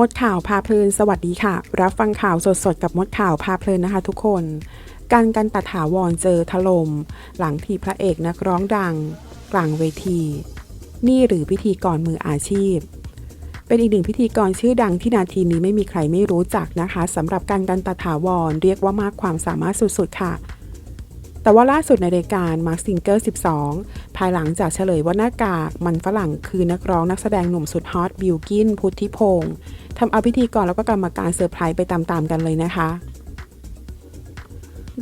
มดข่าวพาเพลินสวัสดีค่ะ รับฟังข่าวสดๆ กับมดข่าวพาเพลินนะคะทุกคน การกันตถาวรเจอถล่มหลังทีพระเอกนักร้องดัง กลางเวที นี่หรือพิธีกรมืออาชีพ เป็นอีกหนึ่งพิธีกรชื่อดังที่นาทีนี้ไม่มีใครไม่รู้จักนะคะสำหรับการกันตถาวรเรียกว่ามากความสามารถสุดๆค่ะแต่ว่าล่าสุดในรายการ Mark Singer 12 ภายหลังจากเฉลยว่าหน้ากากมันฝรั่งคือนักร้องนักแสดงหนุ่มสุดฮอตบิลกินพุทธิพงศ์ ทำเอาพิธีกรแล้วก็กรรมการเซอร์ไพรส์ไปตามๆกันเลยนะคะ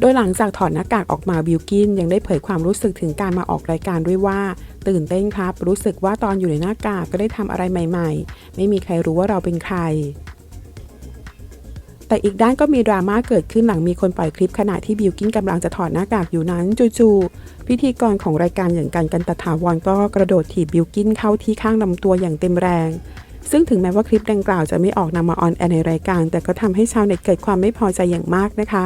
โดยหลังจากถอดหน้ากากออกมาบิลกินยังได้เผยความรู้สึกถึงการมาออกรายการด้วยว่า ตื่นเต้นครับ รู้สึกว่าตอนอยู่ในหน้ากากก็ได้ทำอะไรใหม่ ๆ ไม่มีใครรู้ว่าเราเป็นใครแต่อีกด้านก็มีดราม่าเกิดขึ้นหลังมีคนปล่อยคลิปขณะที่บิลกินกำลังจะถอดหน้ากากอยู่นั้นจู่ๆพิธีกรของรายการอย่างกันกันตถาวรก็กระโดดถีบบิลกินเข้าที่ข้างลำตัวอย่างเต็มแรง ซึ่งถึงแม้ว่าคลิปดังกล่าวจะไม่ออกนำมาออนแอร์ในรายการ แต่ก็ทำให้ชาวเน็ตเกิดความไม่พอใจอย่างมากนะคะ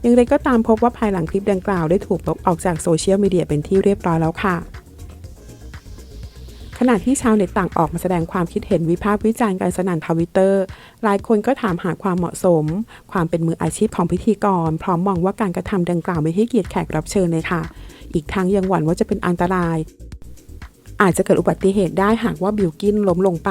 อย่างไรก็ตามพบว่าภายหลังคลิปดังกล่าวได้ถูกลบออกจากโซเชียลมีเดียเป็นที่เรียบร้อยแล้วค่ะ ขณะที่ชาวเน็ตต่างออกมาแสดงความคิดเห็นวิพากษ์วิจารณ์กันสนั่นทวิตเตอร์ หลายคนก็ถามหาความเหมาะสม ความเป็นมืออาชีพของพิธีกร พร้อมมองว่าการกระทำดังกล่าวไม่ให้เกียรติแขกรับเชิญเลยค่ะ อีกทั้งยังหวั่นว่าจะเป็นอันตรายอาจจะเกิดอุบัติเหตุได้หากว่าบิลกินล้มลงไป